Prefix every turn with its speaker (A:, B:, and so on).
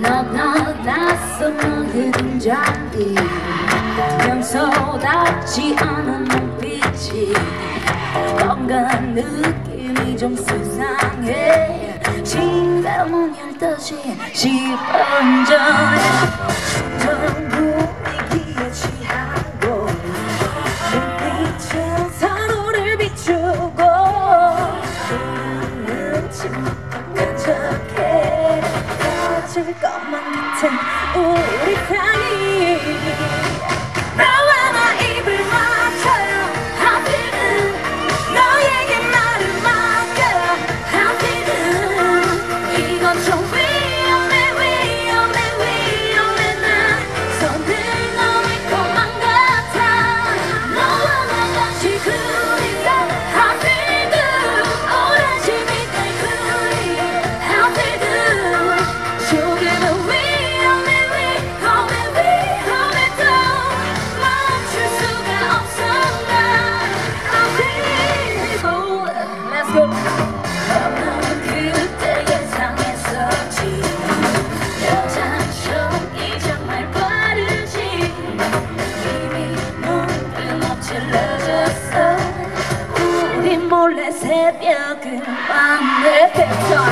A: 낯선 너의 등장이 평소답지 않은 눈빛이 뭔가 느낌이 좀문 열듯이 씹어져 저런 분위 같은 우리 사이 if you can find the picture.